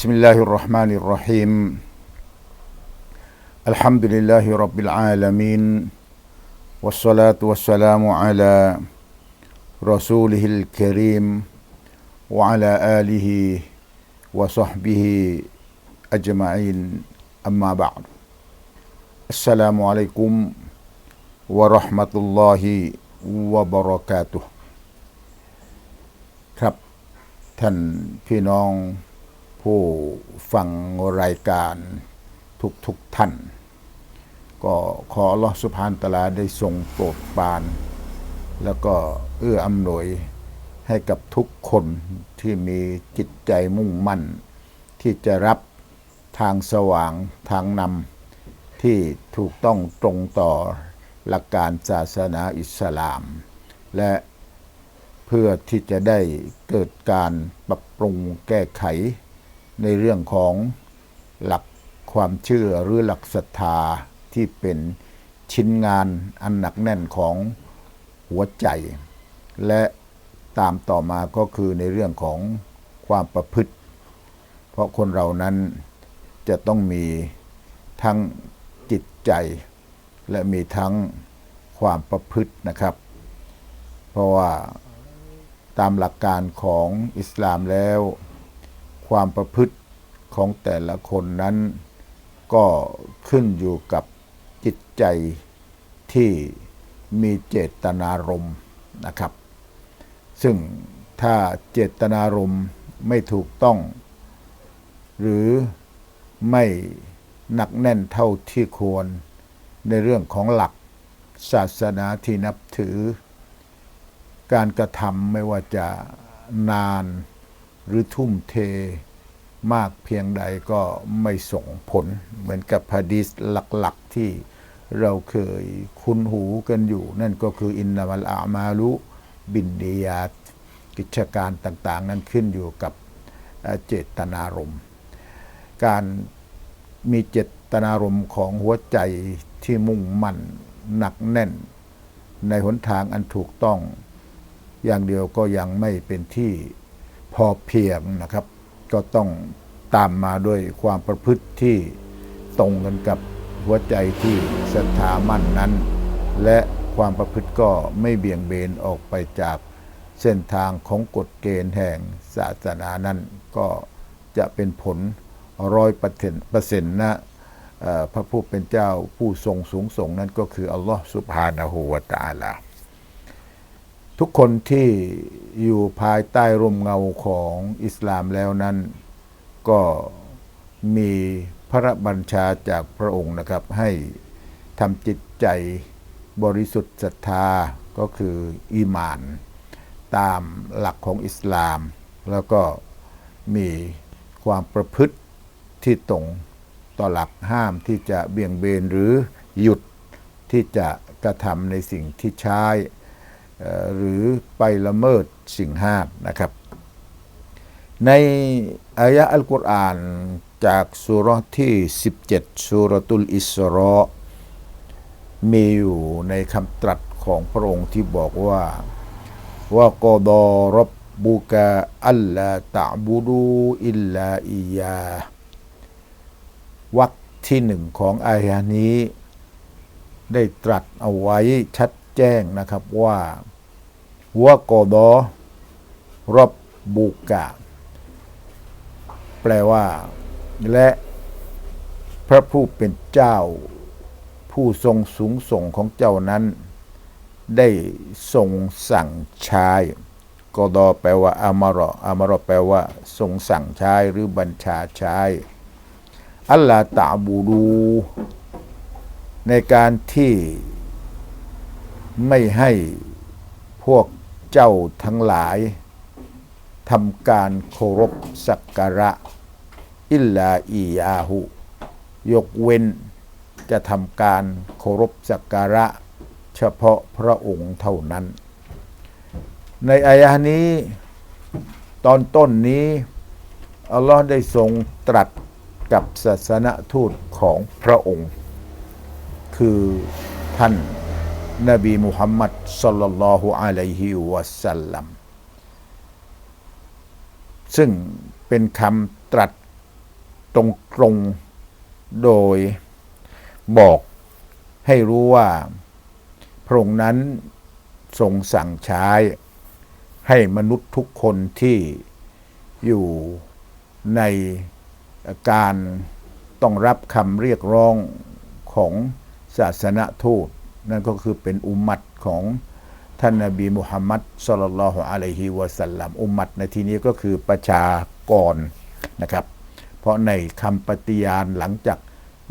بسم الله الرحمن الرحيم الحمد لله رب العالمين والصلاة والسلام على رسوله الكريم وعلى آله وصحبه أجمعين أما بعد السلام عليكم ورحمة الله وبركاته ครับท่านพี่น้อง ผู้ฟังรายการทุกทุกท่าน ก็ขอลอสุบฮานตะอาลาได้ทรงโปรดปาน แล้วก็เอื้ออำนวยให้กับทุกคนที่มีจิตใจมุ่งมั่น ที่จะรับทางสว่างทางนำที่ถูกต้องตรงต่อหลักการศาสนาอิสลาม และเพื่อที่จะได้เกิดการปรับปรุงแก้ไข ในเรื่องของหลักความเชื่อหรือหลักศรัทธาที่เป็นชิ้นงานอันหนักแน่นของหัวใจ และตามต่อมาก็คือในเรื่องของความประพฤติ เพราะคนเรานั้นจะต้องมีทั้งจิตใจ และมีทั้งความประพฤตินะครับ เพราะว่าตามหลักการของอิสลามแล้ว ความประพฤติ ของแต่ละคนนั้น ก็ขึ้นอยู่กับจิตใจที่มีเจตนารมณ์นะครับ ซึ่งถ้าเจตนารมณ์ไม่ถูกต้อง หรือไม่หนักแน่นเท่าที่ควรในเรื่องของหลักศาสนาที่นับถือ การกระทำไม่ว่าจะนานหรือทุ่มเท มากเพียงใดก็ไม่ส่งผลเหมือนกับฮะดีษหลักๆที่เราเคยคุ้นหูกันอยู่ นั่นก็คืออินนามัลอามาลุบินดียาตกิจการต่างๆ นั้นขึ้นอยู่กับเจตนารมณ์ การมีเจตนารมณ์ของหัวใจที่มุ่งมั่นหนักแน่น ในหนทางอันถูกต้อง อย่างเดียวก็ยังไม่เป็นที่พอเพียงนะครับ ก็ต้องตามมาด้วยความประพฤติที่ตรงกันกับหัวใจที่ศรัทธามั่นนั้น และความประพฤติก็ไม่เบี่ยงเบนออกไปจากเส้นทางของกฎเกณฑ์แห่งศาสนานั้นก็จะเป็นผลร้อยเปอร์เซ็นต์นะพระผู้เป็นเจ้าผู้ทรงสูงส่งนั้นก็คืออัลลอฮฺสุบฮานะฮูวะตาลา ทุกคนที่อยู่ภายใต้ร่มเงาของอิสลามแล้วนั้น ก็มีพระบัญชาจากพระองค์นะครับ ให้ทำจิตใจบริสุทธิ์ศรัทธาก็คืออีมาน ตามหลักของอิสลาม แล้วก็มีความประพฤติที่ตรงต่อหลักห้ามที่จะเบี่ยงเบนหรือหยุดที่จะกระทำในสิ่งที่ใช้ หรือไปละเมิดสิ่งห้ามนะครับ ในอายะอัลกุรอานจากสุรที่ 17สุรตุลอิสรอมีอยู่ในคำตรัสของพระองค์ที่บอกว่าว่ากอดอรับบุกะอัลลาตะบูดูอิลลาอียาวักที่หนึ่งของอายะนี้ ได้ตรัสเอาไว้ชัด แจ้งนะครับว่าหัวกอดอรบบุกะ แปลว่า และพระผู้เป็นเจ้า ผู้ทรงสูงส่งของเจ้านั้น ได้ทรงสั่งใช้กอดอแปลว่าอามารออามารอแปลว่า ทรงสั่งใช้หรือบัญชาใช้อัลลาตาบูดู ในการที่ ไม่ให้พวกเจ้าทั้งหลายทำการเคารพสักการะ อิลลาอียาหุ ยกเว้นจะทำการเคารพสักการะ เฉพาะพระองค์เท่านั้น ในอายะนี้ ตอนต้นนี้ อัลลอฮ์ได้ทรงตรัสกับศาสนทูตของพระองค์ คือท่าน นบีมุฮัมมัดสัลลัลลอฮุอะลัยฮิวะสัลลัมซึ่งเป็นคำตรัสตรงตรงโดยบอกให้รู้ว่า พระองค์นั้นทรงสั่งใช้ให้มนุษย์ทุกคนที่อยู่ในการต้องรับคำเรียกร้องของศาสนทูต นั่นก็คือเป็นอุมมัตของท่านนบีมุฮัมมัดสลลัลลอฮุอะลัยฮิวะสัลลัมอุมมัตในที่นี้ก็คือประชากรนะครับ เพราะในคำปฏิญาณหลังจาก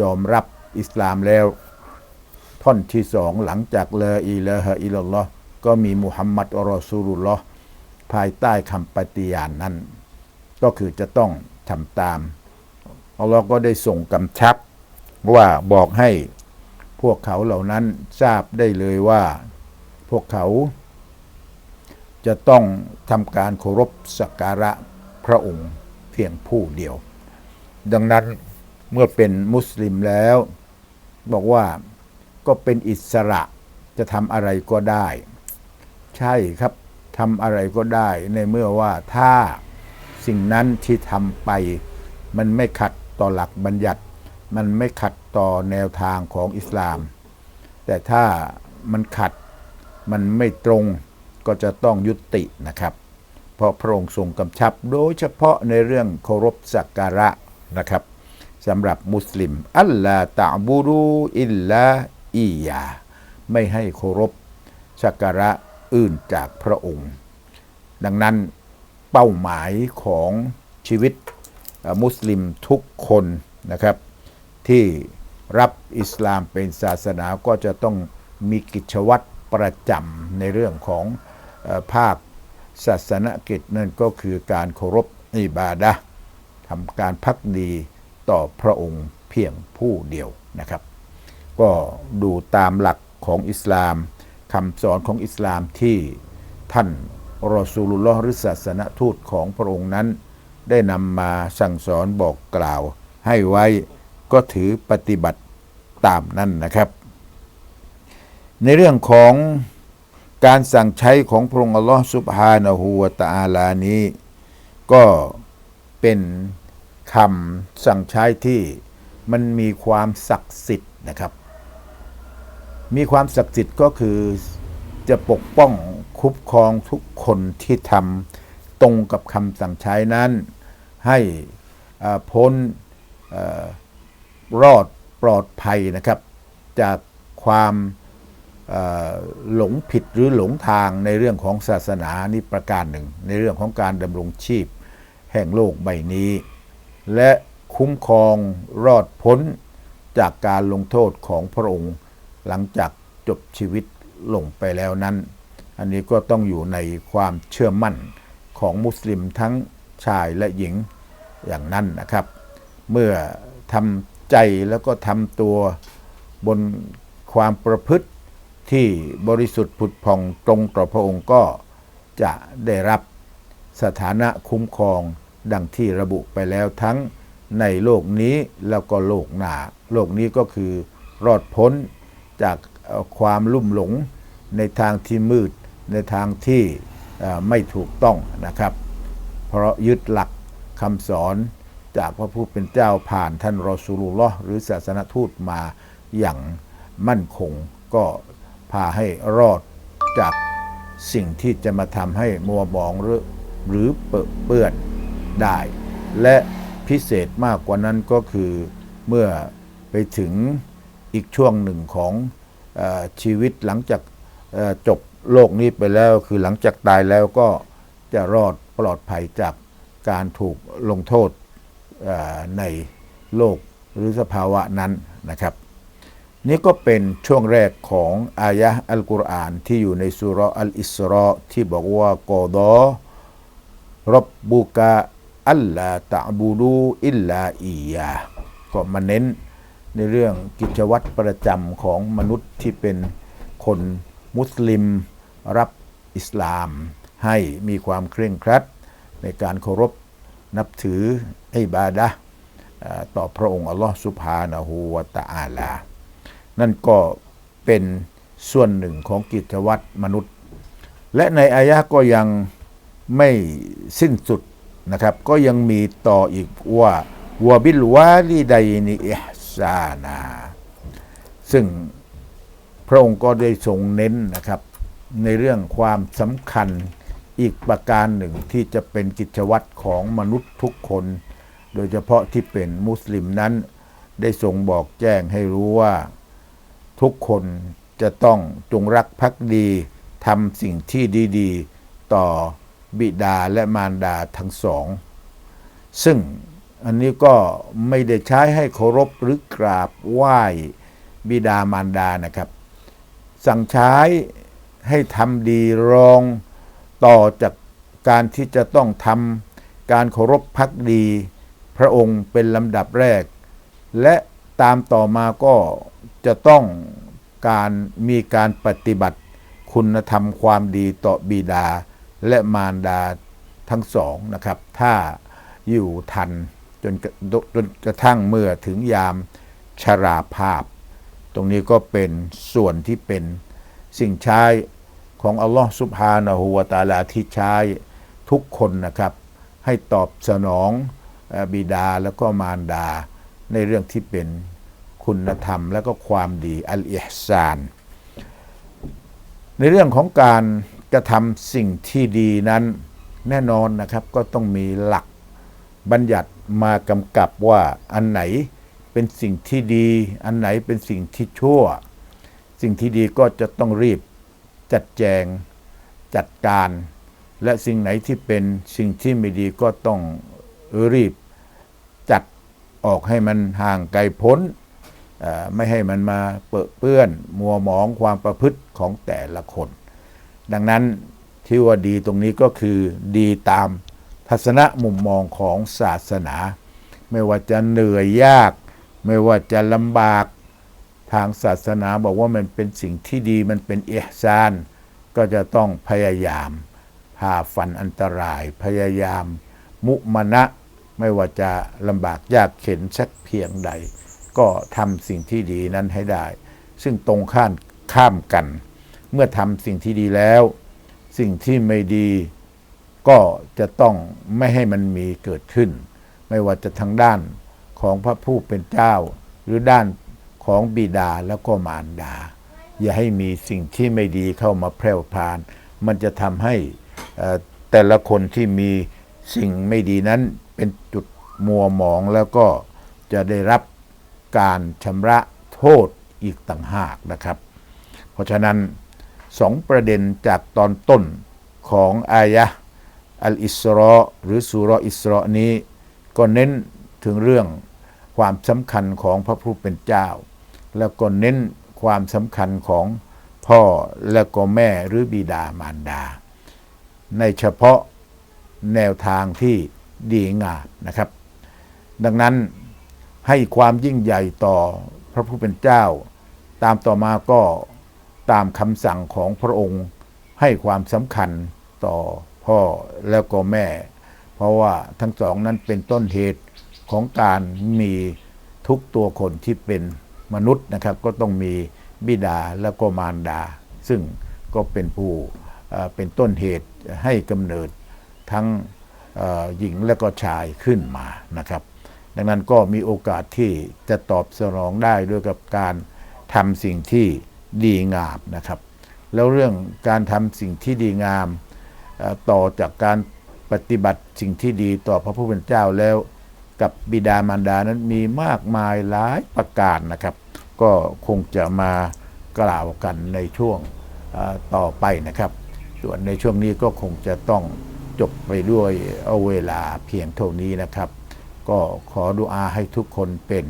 ยอมรับอิสลามแล้ว ท่อนที่สองหลังจากเลาอิลฮะอิลลัลลอฮ์ก็มีมุฮัมมัดอรอซูลุลลอฮ์ภายใต้คำปฏิญาณนั้น ก็คือจะต้องทำตามอัลลอฮ์ก็ได้ส่งกำชับว่าบอกให้ พวกเขาเหล่านั้นทราบได้เลยว่า พวกเขาจะต้องทำการเคารพสักการะพระองค์เพียงผู้เดียว ดังนั้นเมื่อเป็นมุสลิมแล้ว บอกว่าก็เป็นอิสระจะทำอะไรก็ได้ ใช่ครับทำอะไรก็ได้ในเมื่อว่าถ้าสิ่งนั้นที่ทำไป มันไม่ขัดต่อหลักบัญญัติ มันไม่ขัด ต่อแนวทางของอิสลาม แต่ถ้ามันขัดมันไม่ตรงก็จะต้องยุตินะครับ เพราะพระองค์ทรงกำชับโดยเฉพาะในเรื่องเคารพสักการะนะครับสำหรับมุสลิม อัลลาตะบูรูอิลลาอียา ไม่ให้เคารพสักการะอื่นจากพระองค์ ดังนั้นเป้าหมายของชีวิตมุสลิมทุกคนนะครับที่ รับอิสลามเป็นศาสนาก็จะต้องมีกิจวัตรประจำในเรื่องของภาคศาสนกิจนั่นก็คือการเคารพอิบาดะทำการพักดีต่อพระองค์เพียงผู้เดียวนะครับ ก็ดูตามหลักของอิสลามคำสอนของอิสลามที่ท่านรอซูลุลลอฮ์หรือศาสนทูตของพระองค์นั้น ได้นำมาสั่งสอนบอกกล่าวให้ไว้ก็ถือปฏิบัติ ตามนั้นนะครับ ในเรื่องของการสั่งใช้ของพระองค์อัลลอฮ์ซุบฮานะฮูวตาลานี้ ก็เป็นคำสั่งใช้ที่มันมีความศักดิ์สิทธิ์นะครับ มีความศักดิ์สิทธิ์ก็คือจะปกป้องคุ้มครองทุกคนที่ทำตรงกับคำสั่งใช้นั้น ให้พ้นอรอด ปลอดภัยนะครับ จากความหลงผิดหรือหลงทางในเรื่องของศาสนานี่ประการหนึ่ง ในเรื่องของการดำรงชีพแห่งโลกใบนี้ และคุ้มครองรอดพ้นจากการลงโทษของพระองค์หลังจากจบชีวิตลงไปแล้วนั้น อันนี้ก็ต้องอยู่ในความเชื่อมั่นของมุสลิมทั้งชายและหญิงอย่างนั้นนะครับ เมื่อทำ ใจแล้วก็ทำตัวบนความประพฤติที่บริสุทธิ์ผุดผ่องตรงต่อพระองค์ก็จะได้รับสถานะคุ้มครองดังที่ระบุไปแล้วทั้งในโลกนี้แล้วก็โลกหน้าโลกนี้ก็คือรอดพ้นจากความลุ่มหลงในทางที่มืดในทางที่ไม่ถูกต้องนะครับ เพราะยึดหลักคำสอน จากพระผู้เป็นเจ้าผ่านท่านรอสูลุลลอหรือศาสนทูตมาอย่างมั่นคง ก็พาให้รอดจากสิ่งที่จะมาทำให้มัวหมองหรือหรือเปอะเปื้อนได้ และพิเศษมากกว่านั้นก็คือเมื่อไปถึงอีกช่วงหนึ่งของอชีวิตหลังจากจบโลกนี้ไปแล้ว คือหลังจากตายแล้วก็จะรอดปลอดภัยจากการถูกลงโทษ ในโลกหรือสภาวะนั้นนะครับ นี่ก็เป็นช่วงแรกของอายะห์อัลกุรอานที่อยู่ในสุราอัลอิสรอที่บอกว่ากอดอรับบุกะอัลลาตะบูดูอิลลาอียาก็มาเน้นในเรื่องกิจวัตรประจำของมนุษย์ที่เป็นคนมุสลิมรับอิสลาม ให้มีความเคร่งครัด ในการเคารพ นับถืออิบาดะต่อพระองค์อัลลอฮ์สุบฮานะฮูวตะอาลา นั่นก็เป็นส่วนหนึ่งของกิจวัตรมนุษย์ และในอายะก็ยังไม่สิ้นสุดนะครับ ก็ยังมีต่ออีกว่าวบิลวาลิดัยนิอิฮซานา ซึ่งพระองค์ก็ได้ทรงเน้นนะครับในเรื่องความสำคัญ อีกประการหนึ่งที่จะเป็นกิจวัตรของมนุษย์ทุกคน โดยเฉพาะที่เป็นมุสลิมนั้น ได้ทรงบอกแจ้งให้รู้ว่า ทุกคนจะต้องจงรักภักดีทำสิ่งที่ดีๆ ต่อบิดาและมารดาทั้งสอง ซึ่งอันนี้ก็ไม่ได้ใช้ให้เคารพหรือกราบไหว้บิดามารดานะครับ สั่งใช้ให้ทำดีรอง ต่อจากการที่จะต้องทำการเคารพพักดี พระองค์เป็นลำดับแรก และตามต่อมาก็จะต้องการมีการปฏิบัติ คุณธรรมความดีต่อบิดาและมารดาทั้งสองนะครับ ถ้าอยู่ทันจนจนกระทั่งเมื่อถึงยามชราภาพ ตรงนี้ก็เป็นส่วนที่เป็นสิ่งใช้ ของอัลลอฮ์สุบฮานะฮูวตาลาที่ใช้ทุกคนนะครับ ให้ตอบสนองอ่อบิดาแล้วก็มารดา ในเรื่องที่เป็นคุณธรรมและก็ความดีอัลอิฮซาน ในเรื่องของการกระทำสิ่งที่ดีนั้นแน่นอนนะครับก็ต้องมีหลักบัญญัติมากำกับว่าอันไหนเป็นสิ่งที่ดี อันไหนเป็นสิ่งที่ชั่ว สิ่งที่ดีก็จะต้องรีบ จัดแจงจัดการ และสิ่งไหนที่เป็นสิ่งที่ไม่ดีก็ต้องรีบจัดออกให้มันห่างไกลพ้น ไม่ให้มันมาเปอะเปื้อน มัวหมองความประพฤติของแต่ละคน ดังนั้นที่ว่าดีตรงนี้ก็คือดีตามทัศนะมุมมองของศาสนา ไม่ว่าจะเหนื่อยยาก ไม่ว่าจะลำบาก ทางศาสนาบอกว่ามันเป็นสิ่งที่ดีมันเป็นเอฮซาน ก็จะต้องพยายามผ่าฟันอันตราย พยายาม มุมานะไม่ว่าจะลำบากยากเข็นสักเพียงใด ก็ทำสิ่งที่ดีนั้นให้ได้ ซึ่งตรงข้ามข้ามกัน เมื่อทำสิ่งที่ดีแล้ว สิ่งที่ไม่ดีก็จะต้องไม่ให้มันมีเกิดขึ้น ไม่ว่าจะทางด้านของพระผู้เป็นเจ้า หรือด้าน ของบิดาแล้วก็มารดา อย่าให้มีสิ่งที่ไม่ดีเข้ามาแพร่พาน มันจะทำให้แต่ละคนที่มีสิ่งไม่ดีนั้นเป็นจุดมัวหมองแล้วก็จะได้รับการชำระโทษอีกต่างหากนะครับ เพราะฉะนั้นสองประเด็นจากตอนต้นของอายะอัลอิสรอหรือสุราะห์อิสรอนี้ ก็เน้นถึงเรื่องความสำคัญของพระผู้เป็นเจ้า แล้วก็เน้นความสำคัญของพ่อและก็แม่หรือบิดามารดา ในเฉพาะแนวทางที่ดีงามนะครับ ดังนั้นให้ความยิ่งใหญ่ต่อพระผู้เป็นเจ้า ตามต่อมาก็ตามคำสั่งของพระองค์ ให้ความสำคัญต่อพ่อแล้วก็แม่ เพราะว่าทั้งสองนั้นเป็นต้นเหตุของการมีทุกตัวคนที่เป็น มนุษย์นะครับก็ต้องมีบิดาแล้วก็มารดา ซึ่งก็เป็นผู้เป็นต้นเหตุให้กำเนิดทั้งหญิงและก็ชายขึ้นมานะครับ ดังนั้นก็มีโอกาสที่จะตอบสนองได้ด้วยกับการทำสิ่งที่ดีงามนะครับ แล้วเรื่องการทำสิ่งที่ดีงามต่อจากการปฏิบัติสิ่งที่ดีต่อพระผู้เป็นเจ้าแล้ว กับบิดามารดานั้นมีมากมายหลายประการนะครับ ก็คงจะมากล่าวกันในช่วงต่อไปนะครับ ส่วนในช่วงนี้ก็คงจะต้องจบไปด้วยเอาเวลาเพียงเท่านี้นะครับ ก็ขอดุอาให้ทุกคนเป็น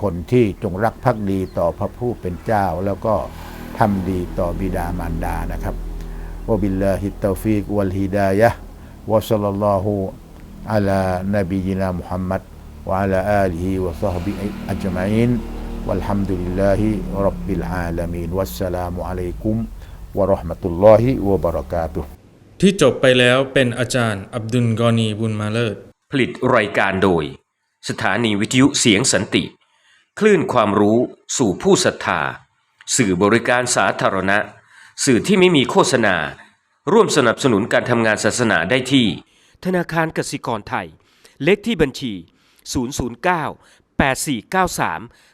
คนที่จงรักภักดีต่อพระผู้เป็นเจ้า แล้วก็ทำดีต่อบิดามารดานะครับวบิลลาฮิตตฟีกวัลฮิดายะวะซัลลัลลอฮุอะลานบียินามุฮัมมัดวะอะลาอาลีฮิวะซอฮบิอัจมัยน วัลฮัมดุลิลลาฮิรับบิลอาลามีนวัสสลามุอะลัยกุมวะเราะห์มะตุลลอฮิวะบะเราะกาตุฮ์ที่จบไปแล้วเป็นอาจารย์อับดุลกอนีบุญมาเลิศ ผลิตรายการโดย สถานีวิทยุเสียงสันติ คลื่นความรู้สู่ผู้ศรัทธา สื่อบริการสาธารณะ สื่อที่ไม่มีโฆษณา ร่วมสนับสนุนการทำงานศาสนาได้ที่ ธนาคารกสิกรไทย เลขที่บัญชี 009 8493